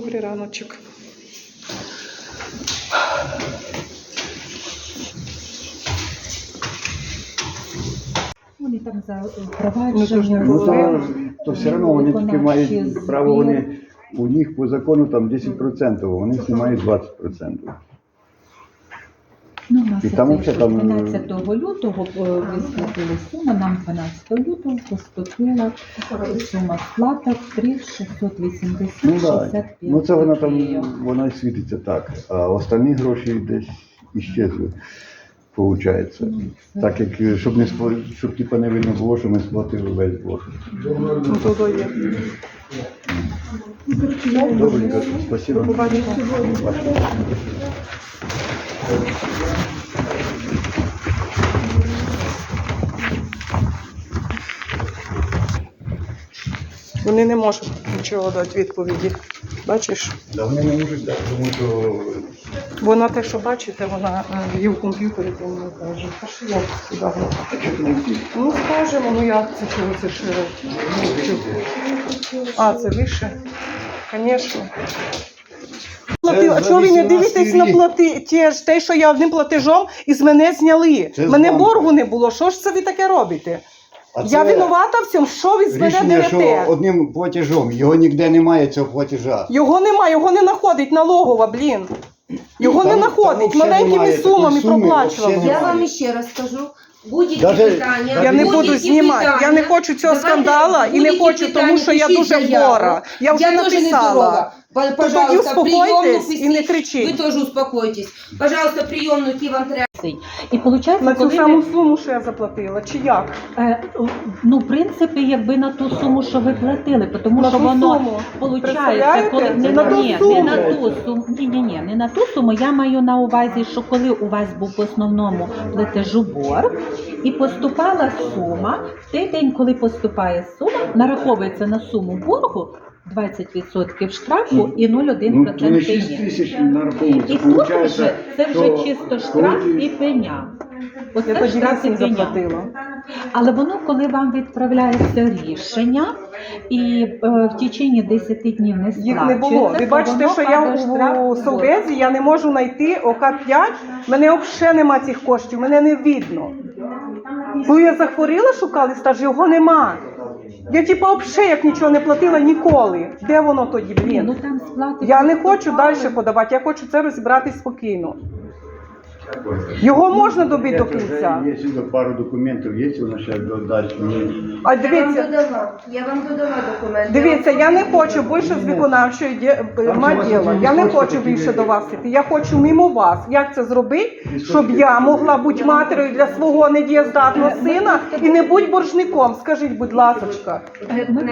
Добрий раночок. Вони там за Ну, впровадження. то ж Ну, було. то, то все одно вони тільки мають право, вони, у них по закону там 10%, вони знімають 20%. Ну, у нас І там це взагалі там, 12 лютого е, сума, суму, нам 12 лютого поступила сума сплата 3 680 Ну да. 65 Ну це вона там, вона і світиться так, а останні гроші десь іщезли. Получається. Так як щоб не спо- щоб типа не видно було, що ми сплатили весь борг. Ну. Добренько, спасибо. Вони не можуть нічого дати відповіді. Бачиш? Да, вони не можуть дати, тому що Вона те, що бачите, вона е, є в комп'ютері, то мені каже, а що я сюди говорю? Ну, скажемо, ну як це чого це ж. е, А, це вище? Звісно. А чого ви не 18 дивитесь на плати ж те, що я одним платежом із мене зняли? Це з мене банку. боргу не було. Що ж це ви таке робите? А Я це винувата в цьому, що ви з мене рішення, що одним платежом, його ніде немає цього платежа. Його немає, його не знаходить налогова, блін. Його не знаходить, маленькими сумами проплачували. Я вам ще раз скажу. Будь-які Даже- питання. Я не будь-які буду знімати. Я не питання. хочу цього Давайте скандала і не будь-які хочу, тому питання що я пишіть дуже заяву. хвора. Я вже я тоже написала. По- Пожалуйста, успокойтесь приемную і не кричіть. Ви теж успокойтесь. Пожалуйста, прийомну, які вам треба. І виходить, На цю коли саму ви, суму, що я заплатила, чи як? е, ну, в принципі, якби на ту суму, що ви платили, тому На що ту воно суму. Получається, Представляєте? коли не, На ту ні, суму. не на ту суму. Ні, ні, ні, не на ту суму. Я маю на увазі, що коли у вас був в основному платежу борг і поступала сума, в той день, коли поступає сума, нараховується на суму боргу 20% штрафу і 0,1% Ну, 6 пені. тисяч нараховується. І тут вже це вже що чисто штраф і пеня. Я Оце тоді штраф і вісім пеня. заплатила. Але воно, коли вам відправляється рішення, і е, в течение 10 днів не Їх не було. Ви то бачите, воно що я падає штраф у Совбезі, я не можу знайти ОК-5, мене взагалі нема цих коштів, мене не видно. Коли я захворіла, шукали стаж, його нема. Я типу взагалі як нічого не платила ніколи. Де воно тоді, блін? ну там сплати Я не хочу далі подавати, я хочу це розібрати спокійно. Його можна добити до кінця. Є сюди пару документів, є вона ще далі. А Я вам дивіться, додала. Я вам додала документи. Дивіться, я не хочу більше з виконавчої ді- ма діла. Я не хочу більше до вас іти. Я хочу мимо вас. Як це зробити, щоб я могла бути матерою для свого недієздатного сина і не бути боржником? Скажіть, будь ласочка. Е, Ми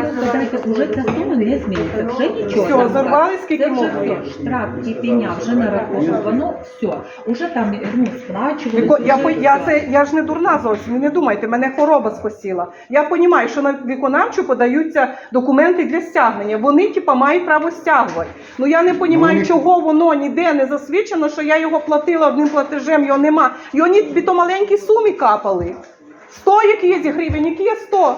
просто ця сума не зміниться, вже нічого. Все, там зарвали, скільки Це вже могли. все, штраф і пеня вже нараховано, все. Уже там ну, сплачували. Віко- Я, по- я, це, я ж не дурна зовсім, не думайте, мене хвороба спасіла. Я розумію, що на виконавчу подаються документи для стягнення. Вони, типа, мають право стягувати. Ну я не розумію, чого воно ніде не засвідчено, що я його платила одним платежем, його нема. Його ні то маленькі сумі капали. 100 які є зі гривень, які є 100.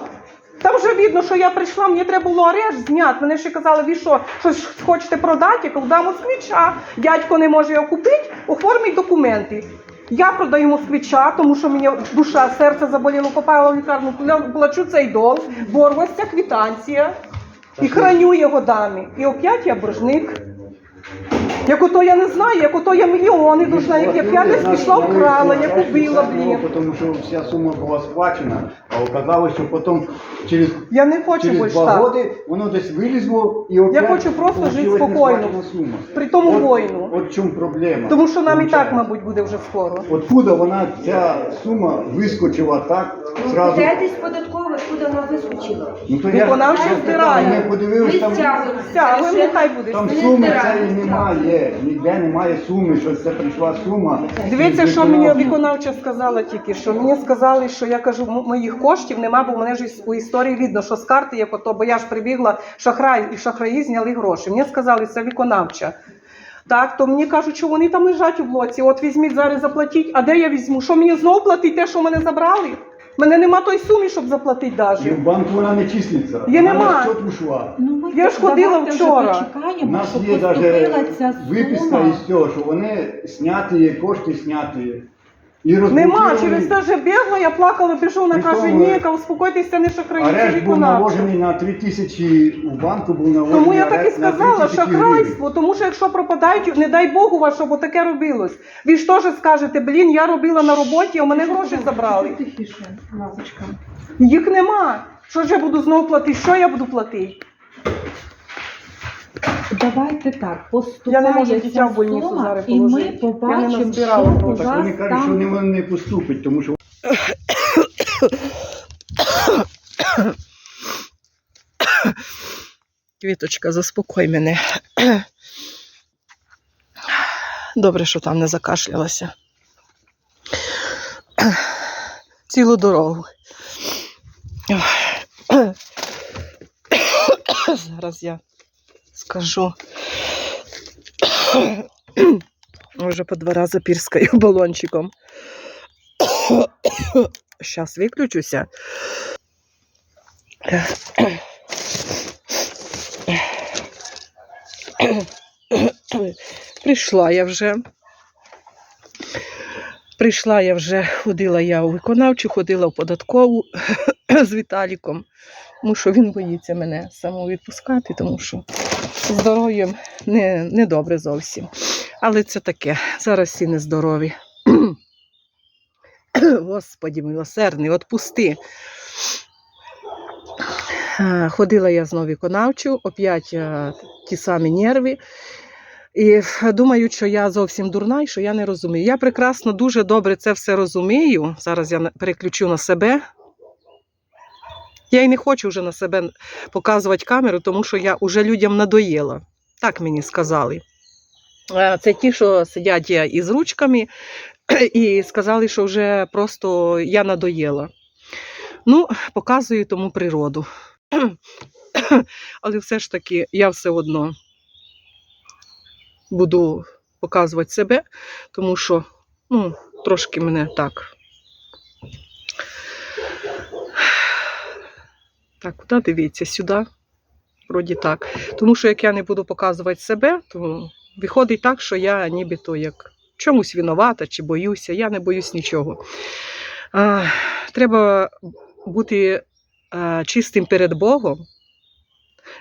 Там вже видно, що я прийшла, мені треба було арешт зняти. Мене ще казали, ви що, щось хочете продати? Я кажу, да, москвича. Дядько не може його купити, оформіть документи. Я продаю москвича, тому що мені душа, серце заболіло, попала в лікарню, плачу цей долг, борвася квітанція І храню його дані. І опять я боржник. Як ото я не знаю, як ото я мільйони должна, як я п'ятись пішла вкрала, як убила, блін. Тому що вся сума була сплачена, а оказалось, що потім через, Я не хочу через більше два так. роки воно десь вилізло і опять хочу просто жити получилась спокійно. несплачена сума. При тому От- воїну. От в чому проблема. Тому що нам і так, Получається. мабуть, буде вже скоро. Откуда вона ця сума вискочила так Ну, зразу? питайтесь податково, куди вона вискочила. Ну то я Виконавча я збирає. питав, Ми подивились Ви там. стягуєте. Стягуємо, нехай буде. Там Не суми цієї немає, ніде немає суми, що це прийшла сума. Дивіться, що мені виконавча сказала тільки що. Мені сказали, що я кажу, м- моїх коштів нема, бо мене ж у історії видно, що з карти є фото, бо я ж прибігла шахрай і шахраї зняли гроші. Мені сказали, це виконавча. Так, то мені кажуть, що вони там лежать у блоці. От візьміть зараз заплатіть. А де я візьму? Що мені знову платить те, що мене забрали? Мене нема той сумі, щоб заплатити І навіть. в банку вона не числиться. Її Вона нема. на счет ушла. Ну, ми Я ж ходила давайте вже вчора. У почекаємо, нас щоб є поступила навіть ця виписка сума. із цього, що вони зняті, кошти зняті. І Нема, через те же бігла, я плакала, пішов, При каже, ні, ка, успокойтеся, не шахраї, це Арешт був наложений на 3 тисячі, у банку був наложений Тому я так і арешт на 3 сказала, тисячі гривень. шахрайство, тому що якщо пропадають, не дай Богу вас, щоб таке робилось. Ви ж теж скажете, блін, я робила на роботі, а мене гроші забрали. Тихіше, лапочка. Їх нема. Що ж я буду знову платити? Що я буду платити? Давайте так, Я поступає не можу ця дитя в больницю сума, зараз і ми положити. Я не побачимо, що у. Так вас вони кажуть, що там не, не поступить, тому що Квіточка, заспокой мене. Добре, що там не закашлялася. Цілу дорогу. Зараз я скажу. Вже по два рази пірскаю балончиком. Зараз виключуся. Прийшла я вже. Прийшла я вже, ходила я у виконавчу, ходила в податкову з Віталіком, тому що він боїться мене самовідпускати, тому що здоров'ям не, не добре зовсім. Але це таке, зараз всі нездорові. Господі милосердний, отпусти. Ходила я знову виконавчу, опять ті самі нерви. І думаю, що я зовсім дурна і що я не розумію. Я прекрасно, дуже добре це все розумію. Зараз я переключу на себе. Я й не хочу вже на себе показувати камеру, тому що я вже людям надоїла. Так мені сказали. Це ті, що сидять із ручками, і сказали, що вже просто я надоїла. Ну, показую тому природу. Але все ж таки, я все одно буду показувати себе, тому що ну, трошки мене так. Так, куди дивіться? Сюди. Вроді так. Тому що як я не буду показувати себе, то виходить так, що я нібито як чомусь винувата чи боюся. Я не боюсь нічого. А, треба бути а, чистим перед Богом,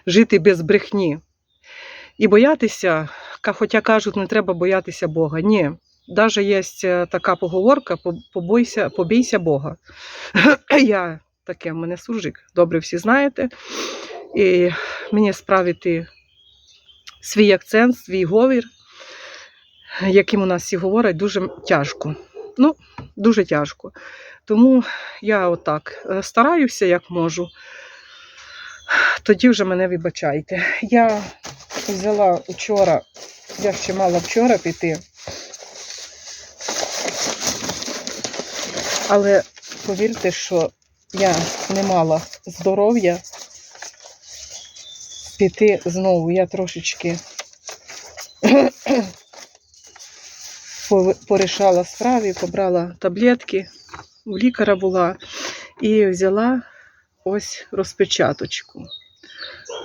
жити без брехні. І боятися, хоча кажуть, не треба боятися Бога. Ні. Навіть є е, така поговорка: «По- побойся, побійся Бога. Я таке, в мене суржик, добре всі знаєте. І мені справити свій акцент, свій говір, яким у нас всі говорять, дуже тяжко. Ну, дуже тяжко. Тому я отак е, стараюся, як можу. Тоді вже мене вибачайте. Я взяла вчора, я ще мала вчора піти. Але повірте, що я не мала здоров'я піти знову. Я трошечки порішала справи, побрала таблетки, у лікаря була і взяла ось розпечаточку.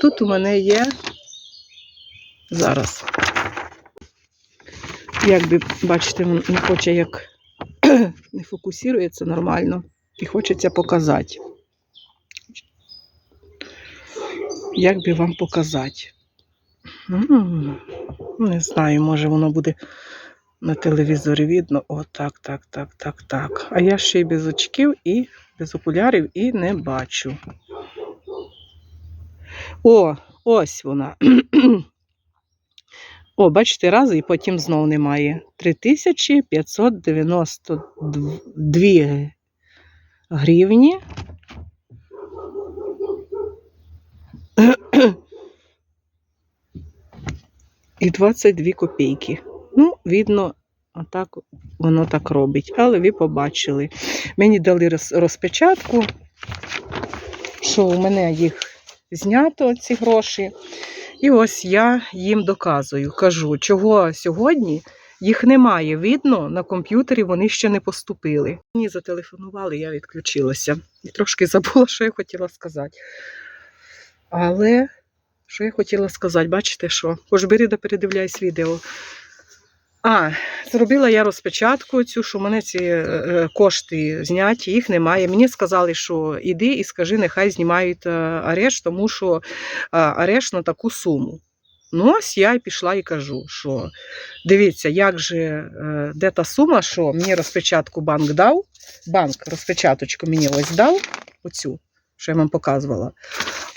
Тут у мене є зараз. Як би, бачите, не хоче як не фокусується нормально і хочеться показати. Як би вам показати? Не знаю, може воно буде на телевізорі видно. О, так, так, так, так, так. А я ще й без очків і без окулярів і не бачу. О, ось вона. О, бачите, раз і потім знов немає. 3592 гривні. І 22 копійки. Ну, видно, отак воно так робить. Але ви побачили. Мені дали розпечатку, що у мене їх знято, ці гроші. І ось я їм доказую, кажу, чого сьогодні Їх немає. Видно, на комп'ютері вони ще не поступили. Мені зателефонували, я відключилася. І трошки забула, що я хотіла сказати. Але що я хотіла сказати, бачите що? Хоч бери да передивляйся відео. А, зробила я розпечатку цю, що мене ці е, е, кошти зняті, їх немає. Мені сказали, що іди і скажи, нехай знімають е, арешт, тому що арешт на таку суму. Ну, ось я і пішла і кажу, що дивіться, як же е, де та сума, що мені розпечатку банк дав. Банк розпечаточку мені ось дав, оцю, що я вам показувала.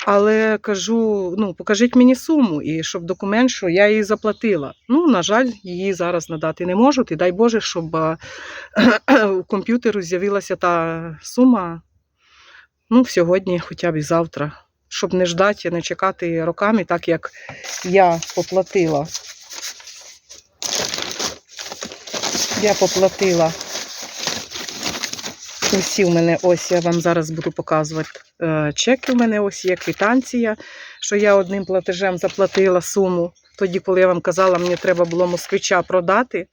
Але кажу: ну, покажіть мені суму, і щоб документ, що я її заплатила. Ну, на жаль, її зараз надати не можуть. І дай Боже, щоб у комп'ютеру з'явилася та сума ну, сьогодні, хоча б і завтра. Щоб не ждати, не чекати роками, так як я поплатила. Я поплатила. Усі в мене ось я вам зараз буду показувати. е, Чеки в мене ось є квитанція, що я одним платежем заплатила суму. Тоді, коли я вам казала, мені треба було москвича продати.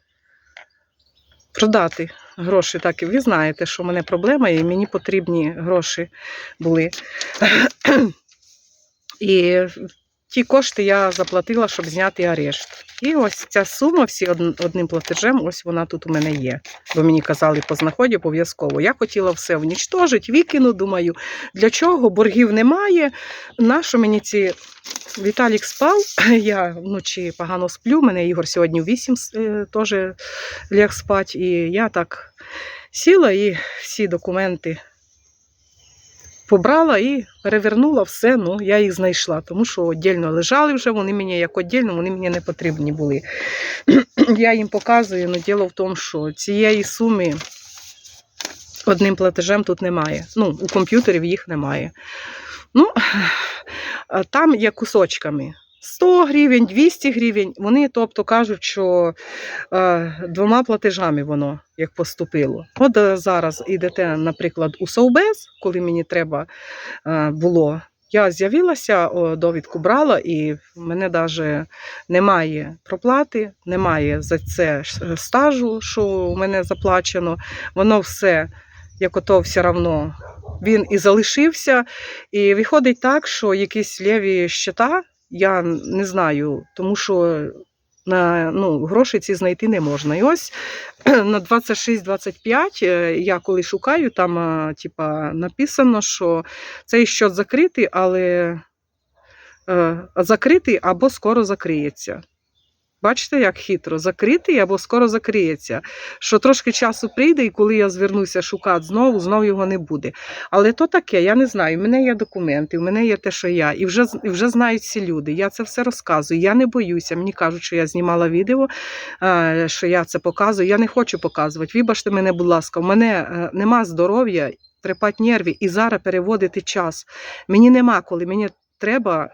Продати гроші, так і ви знаєте, що в мене проблема, і мені потрібні гроші були. І ті кошти я заплатила, щоб зняти арешт. І ось ця сума всі одним платежем, ось вона тут у мене є. Бо мені казали по знаході обов'язково. Я хотіла все унічтожити, викину, думаю, для чого? Боргів немає. Нащо мені ці. Віталік спав, я вночі погано сплю. Мене Ігор сьогодні в 8 е, теж ляг спати. І я так сіла і всі документи побрала і перевернула все. Ну, я їх знайшла, тому що віддільно лежали вже, вони мені як віддільно, вони мені не потрібні були. Я їм показую, але діло в тому, що цієї суми одним платежем тут немає. Ну, у комп'ютерів їх немає. Ну, там є кусочками. 100 гривень, 200 гривень. Вони, тобто, кажуть, що е, двома платежами воно як поступило. От е, зараз йдете, наприклад, у Совбез, коли мені треба е, було. Я з'явилася, довідку брала, і в мене навіть немає проплати, немає за це стажу, що у мене заплачено. Воно все, як ото все одно, він і залишився. І виходить так, що якісь ліві щита, я не знаю, тому що на ну, гроші ці знайти не можна. І ось на 26-25 е, я коли шукаю, там е, типа, написано, що цей щот закритий, але е, закритий або скоро закриється. Бачите, як хитро, закритий або скоро закриється. Що трошки часу прийде, і коли я звернуся шукати знову, знову його не буде. Але то таке, я не знаю. У мене є документи, у мене є те, що я, і вже, і вже знають ці люди. Я це все розказую. Я не боюся. Мені кажуть, що я знімала відео, е, що я це показую. Я не хочу показувати. Вибачте мене, будь ласка, у мене е, нема здоров'я, трепать нерві і зараз переводити час. Мені нема коли, мені треба.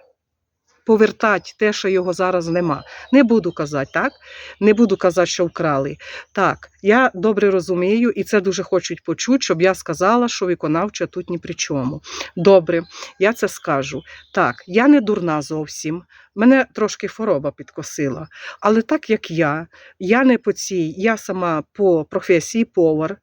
Повертати те, що його зараз нема. Не буду казати, так? Не буду казати, що вкрали. Так, я добре розумію, і це дуже хочуть почути, щоб я сказала, що виконавча тут ні при чому. Добре, я це скажу. Так, я не дурна зовсім. Мене трошки хвороба підкосила. Але так як я, я не по цій, я сама по професії повар.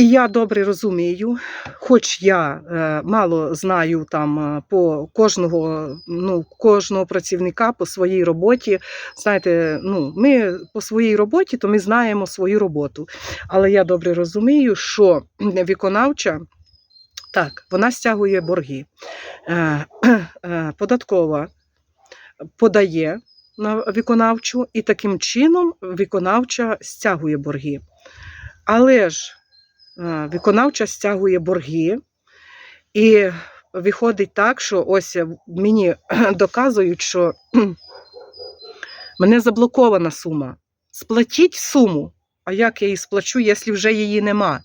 І я добре розумію, хоч я е, мало знаю там е, по кожного, ну, кожного працівника по своїй роботі. Знаєте, ну, ми по своїй роботі, то ми знаємо свою роботу. Але я добре розумію, що виконавча. Так, вона стягує борги. Е, Податкова подає на виконавчу, і таким чином виконавча стягує борги. Але ж виконавча стягує борги, і виходить так, що ось мені доказують, що мене заблокована сума. Сплатіть суму. А як я її сплачу, якщо вже її нема?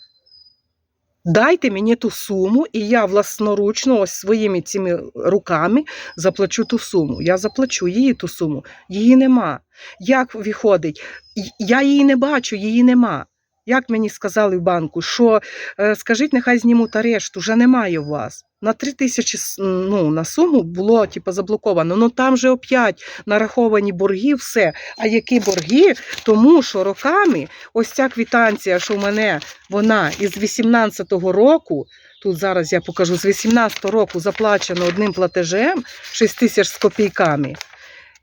Дайте мені ту суму, і я власноручно, ось своїми цими руками заплачу ту суму. Я заплачу її ту суму. Її нема. Як виходить? Я її не бачу, її нема. Як мені сказали в банку, що е, скажіть, нехай знімуть арешт, уже немає у вас. на 3 тисячі ну, на суму було типу, заблоковано. Ну там же опять нараховані борги, все. А які борги? Тому що роками ось ця квитанція, що в мене вона із 18-го року. Тут зараз я покажу з 18-го року заплачено одним платежем 6 тисяч з копійками,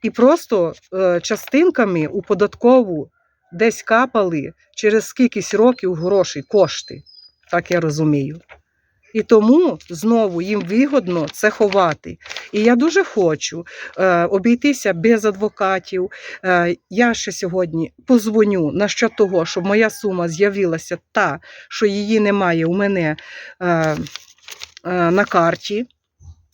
і просто е, частинками у податкову десь капали через скількись років гроші, кошти. Так я розумію. І тому знову їм вигодно це ховати. І я дуже хочу е, обійтися без адвокатів. Е, я ще сьогодні позвоню на що того, щоб моя сума з'явилася та, що її немає у мене е, е, на карті.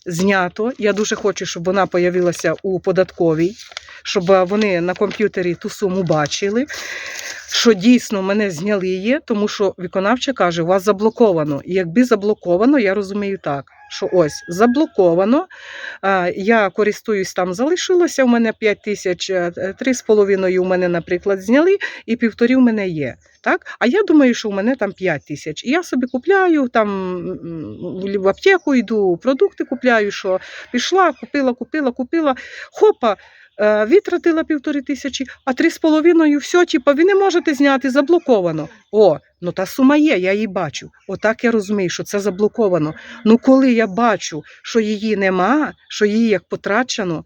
Знято. Я дуже хочу, щоб вона появилася у податковій, щоб вони на комп'ютері ту суму бачили, що дійсно мене зняли її, тому що виконавча каже, у вас заблоковано. І якби заблоковано, я розумію так, що ось заблоковано. Я користуюсь там, залишилося у мене 5 тисяч, е, три з половиною у мене, наприклад, зняли, і півторі у мене є. Так? А я думаю, що у мене там 5 тисяч. І я собі купляю, там в аптеку йду, продукти купляю, що пішла, купила, купила, купила. Хопа, е, витратила півтори тисячі, а три з половиною все, типу, ви не можете зняти, заблоковано. О, ну та сума є, я її бачу. Отак я розумію, що це заблоковано. Ну коли я бачу, що її нема, що її як потрачено,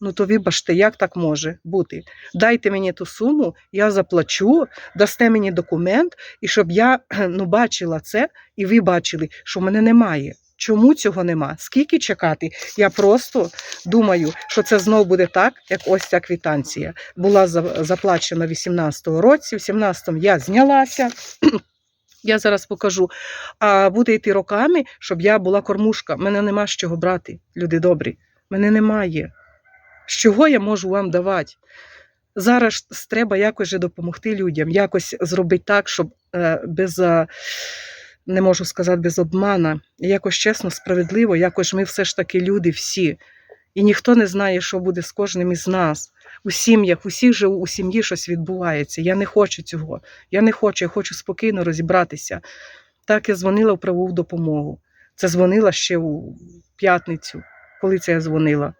ну то вибачте, як так може бути? Дайте мені ту суму, я заплачу, дасте мені документ, і щоб я ну, бачила це, і ви бачили, що мене немає. Чому цього нема? Скільки чекати? Я просто думаю, що це знов буде так, як ось ця квитанція. Була заплачена в 18-му році, в 17-му я знялася. Я зараз покажу. А буде йти роками, щоб я була кормушка. Мене нема з чого брати, люди добрі. Мене немає. З чого я можу вам давати? Зараз треба якось же допомогти людям, якось зробити так, щоб е, без, е, не можу сказати, без обмана, якось чесно, справедливо, якось ми все ж таки люди всі. І ніхто не знає, що буде з кожним із нас. У сім'ях, усіх же у сім'ї щось відбувається. Я не хочу цього. Я не хочу, я хочу спокійно розібратися. Так я дзвонила в правову допомогу. Це дзвонила ще у п'ятницю. Коли це я дзвонила?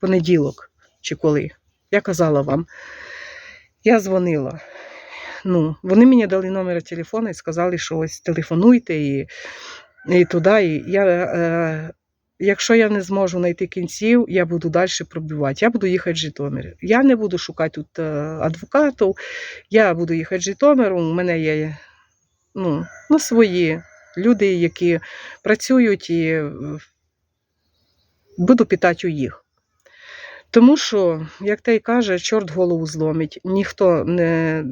Понеділок чи коли? Я казала вам. Я дзвонила. Ну, вони мені дали номер телефону і сказали, що ось телефонуйте і, і туди. І я, е, якщо я не зможу знайти кінців, я буду далі пробивати. Я буду їхати в Житомир. Я не буду шукати тут е, адвокатів. Я буду їхати в Житомир. У мене є ну, ну, свої люди, які працюють, і е, буду питати у їх. Тому що, як той каже, чорт голову зломить, ніхто не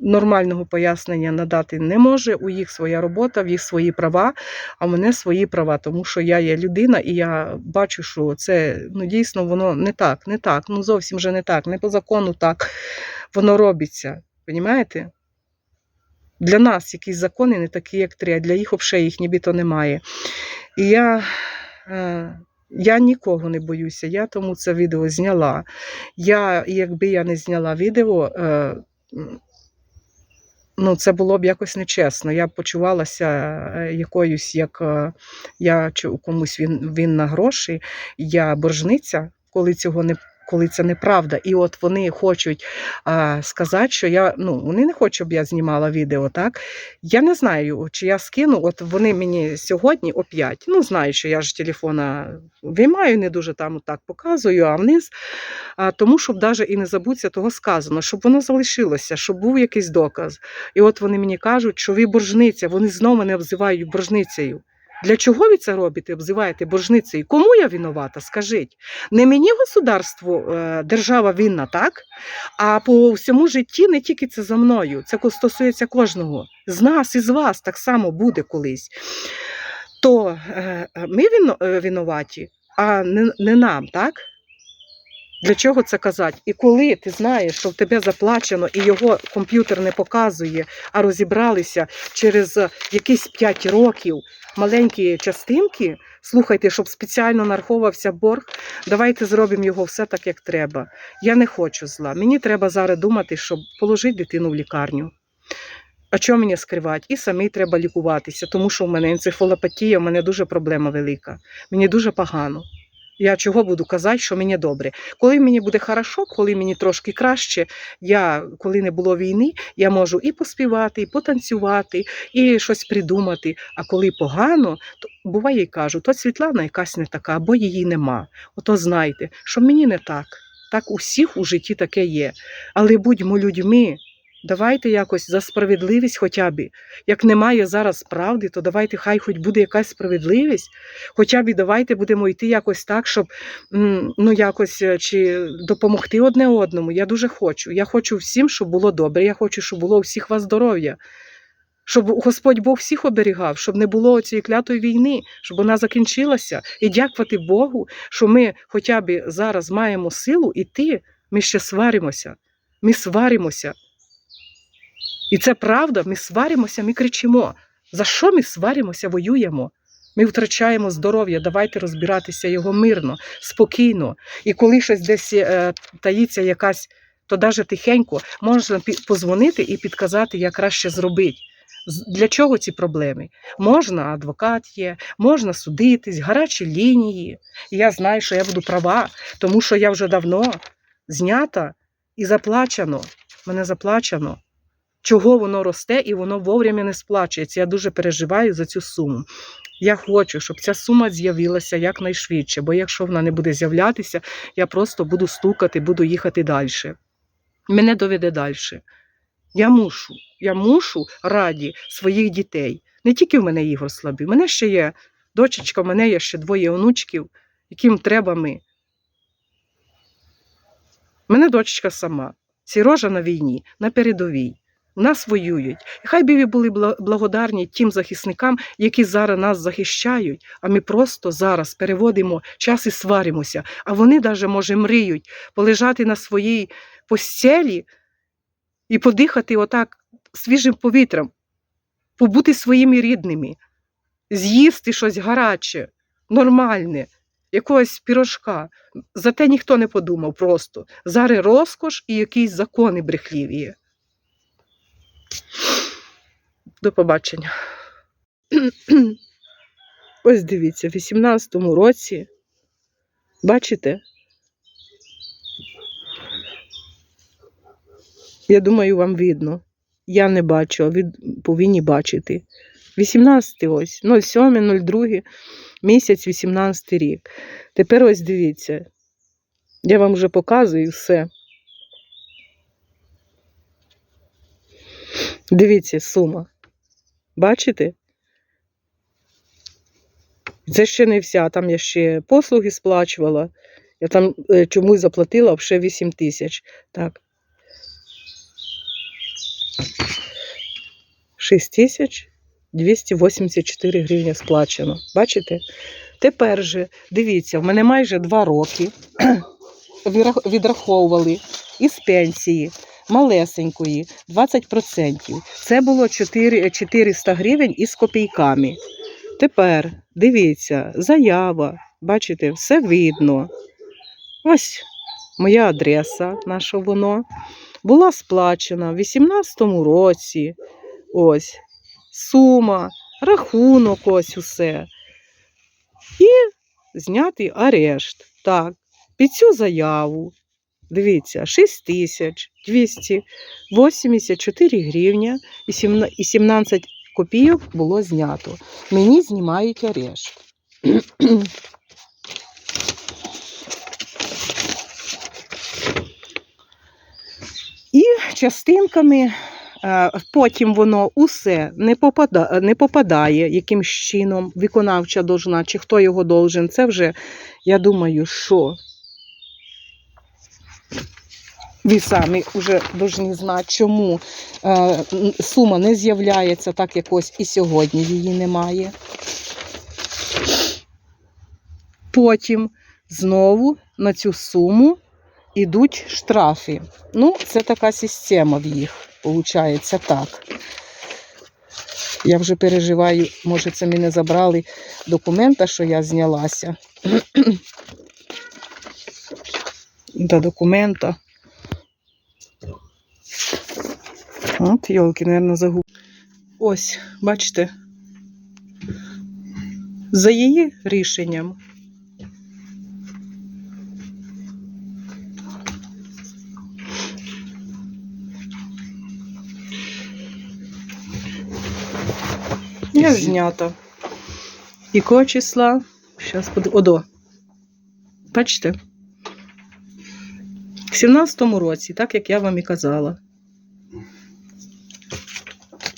нормального пояснення надати не може. У їх своя робота, в їх свої права, а в мене свої права, тому що я є людина, і я бачу, що це ну, дійсно воно не так, не так, ну зовсім вже не так, не по закону так воно робиться. Понімаєте? Для нас якісь закони не такі, як треба, для їх взагалі їх нібито немає. І я. Е, я нікого не боюся, я тому це відео зняла. Я, якби я не зняла відео, е, ну, це було б якось нечесно. Я почувалася е, якоюсь, як е, я чи- комусь він, він на гроші, я боржниця, коли цього не. Коли це неправда, і от вони хочуть а, сказати, що я ну вони не хочуть, щоб я знімала відео, так я не знаю, чи я скину. От вони мені сьогодні о 5, Ну знаю, що я ж телефона виймаю, не дуже там так показую, а вниз. А, тому, щоб навіть і не забутися того сказано, щоб воно залишилося, щоб був якийсь доказ. І от вони мені кажуть, що ви боржниця, вони знову мене обзивають боржницею. Для чого ви це робите? Обзиваєте боржницею? Кому я винувата? Скажіть. Не мені государство, е, держава винна, так? А по всьому житті не тільки це за мною. Це стосується кожного. З нас і з вас так само буде колись. То е, ми е, винуваті, а не нам, так? Для чого це казати? І коли ти знаєш, що в тебе заплачено, і його комп'ютер не показує, а розібралися через е, якісь 5 років маленькі частинки, слухайте, щоб спеціально нараховувався борг, давайте зробимо його все так, як треба. Я не хочу зла. Мені треба зараз думати, щоб положити дитину в лікарню. А що мені скривати? І самі треба лікуватися, тому що в мене енцефалопатія, в мене дуже проблема велика. Мені дуже погано. Я чого буду казати, що мені добре. Коли мені буде хорошо, коли мені трошки краще, я, коли не було війни, я можу і поспівати, і потанцювати, і щось придумати. А коли погано, то буває і кажу, то Світлана якась не така, або її нема. Ото знайте, що мені не так. Так у всіх у житті таке є. Але будьмо людьми. Давайте якось за справедливість хоча б. Як немає зараз правди, то давайте хай хоч буде якась справедливість. Хоча б давайте будемо йти якось так, щоб ну якось е, чи допомогти одне одному. Я дуже хочу. Я хочу всім, щоб було добре. Я хочу, щоб було у всіх вас здоров'я. Щоб Господь Бог всіх оберігав, щоб не було цієї клятої війни, щоб вона закінчилася. І дякувати Богу, що ми хоча б зараз маємо силу іти, ми ще сваримося. Ми сваримося. І це правда, ми сваримося, ми кричимо. За що ми сваримося, воюємо? Ми втрачаємо здоров'я, давайте розбиратися його мирно, спокійно. І коли щось десь е, таїться якась, то навіть тихенько можна позвонити і підказати, як краще зробити. Для чого ці проблеми? Можна адвокат є, можна судитись, гарячі лінії. І я знаю, що я буду права, тому що я вже давно знята і заплачено. Мене заплачено. Чого воно росте і воно вовремя не сплачується. Я дуже переживаю за цю суму. Я хочу, щоб ця сума з'явилася якнайшвидше, бо якщо вона не буде з'являтися, я просто буду стукати, буду їхати далі. Мене доведе далі. Я мушу, я мушу раді своїх дітей. Не тільки в мене Ігор слабий, в мене ще є дочечка, в мене є ще двоє онучків, яким треба ми. У мене дочечка сама. Сірожа на війні, на передовій. Нас воюють. І хай би ви були благодарні тим захисникам, які зараз нас захищають, а ми просто зараз переводимо час і сваримося. А вони навіть, може, мріють полежати на своїй постелі і подихати отак свіжим повітрям, побути своїми рідними, з'їсти щось гаряче, нормальне, якогось пірожка. За те ніхто не подумав просто. Зараз розкош і якісь закони брехліві. До побачення. Ось дивіться, в 18-му році, бачите? Я думаю, вам видно. Я не бачу, а ви повинні бачити. 18 ось, 07, 02, місяць, 18 рік. Тепер ось дивіться. Я вам вже показую все. Дивіться, сума. Бачите? Це ще не вся. Там я ще послуги сплачувала. Я там е, чомусь заплатила вже 8 тисяч. Так. 6 тисяч 284 гривні сплачено. Бачите? Тепер же, дивіться, в мене майже 2 роки відраховували із пенсії малесенької 20%. Це було 4, 400 гривень із копійками. Тепер дивіться, заява, бачите, все видно. Ось моя адреса, наше воно. Була сплачена в 18-му році. Ось сума, рахунок, ось усе. І знятий арешт. Так, під цю заяву. Дивіться, 6284 гривня і сімна- і 17 копійок було знято. Мені знімають арешт. І частинками е, потім воно усе не, попада, не попадає якимсь чином, виконавча должна, чи хто його должен. Це вже, я думаю, що ви самі вже повинні знати, чому е, сума не з'являється так, як ось і сьогодні її немає. Потім знову на цю суму йдуть штрафи. Ну, це така система в їх, виходить так. Я вже переживаю, може, це мене забрали документа, що я знялася. До документа. От, йолки, мабуть, загуб. ось, бачите, за її рішенням. Я знята. Якого числа? Зараз под... Одо. Бачите? В 17-му році, так як я вам і казала.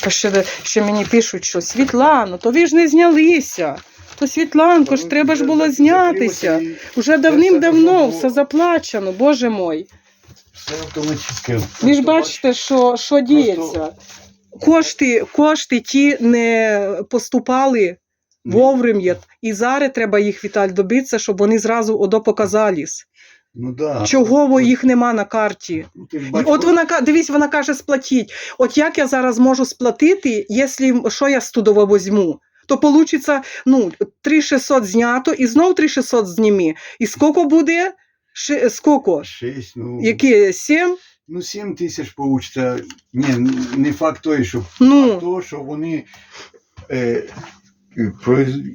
А ще, мені пишуть, що Світлано, то ви ж не знялися. То Світланко ж треба ж було знятися. Уже давним-давно все заплачено, боже мой. Все автоматично. Ви ж бачите, що, що діється. Кошти, кошти ті не поступали вовремя, і зараз треба їх Віталь добитися, щоб вони зразу одо показались. Ну да. Чого їх нема на карті? Ну, От вона дивись, вона каже, сплатіть. От як я зараз можу сплатити, якщо що я з тудова візьму? То получиться ну, 3600 знято і знов 3600 зніми. І скільки буде? Ши, скільки? Шість, ну, Які? 7? ну 7 тисяч получиться. Ні, не факт той, що Ну. факт того, що вони е, произ-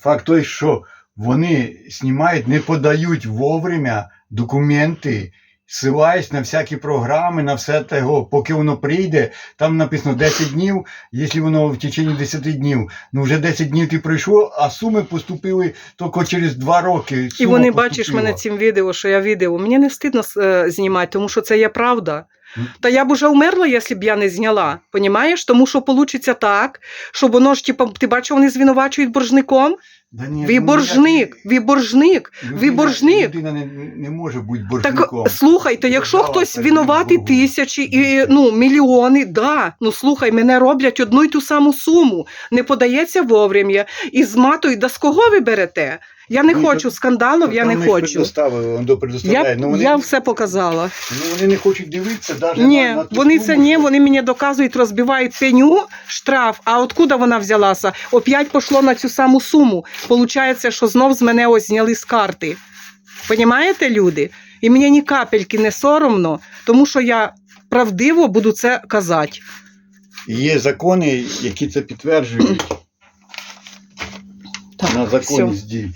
факт той, що вони знімають, не подають вовремя документи, ссилаюсь на всякі програми, на все того, поки воно прийде, там написано 10 днів, якщо воно в течение 10 днів, ну вже 10 днів ти пройшло, а суми поступили тільки через 2 роки. І вони поступила. бачиш мене цим відео, що я відео. Мені не стидно е, знімати, тому що це є правда. Та я б уже вмерла, якщо б я не зняла. Понімаєш? Тому що вийде так, що воно ж, типу, ти бачив, вони звинувачують боржником. Да ні, Ви ну, боржник, ви боржник. людина- боржник. Людина не, не може бути Так боржником. слухайте, якщо Держава хтось перед винуватий тисячі і ну, мільйони, да. Ну слухай, мене роблять одну й ту саму суму. Не подається вовремя. І з матою, да з кого ви берете? Я не Ну, хочу скандалів, я не хочу. до Я, ну, вони, я все показала. ну, вони не хочуть дивитися навіть Ні, на, на ту вони суму, це що- вони мені доказують, розбивають пеню, штраф. А откуда вона взялася? Опять пошло на цю саму суму. Получається, що знов з мене ось зняли з карти. Понімаєте, люди? І мені ні капельки не соромно, тому що я правдиво буду це казати. Є закони, які це підтверджують. Так, на законність всьо. дій.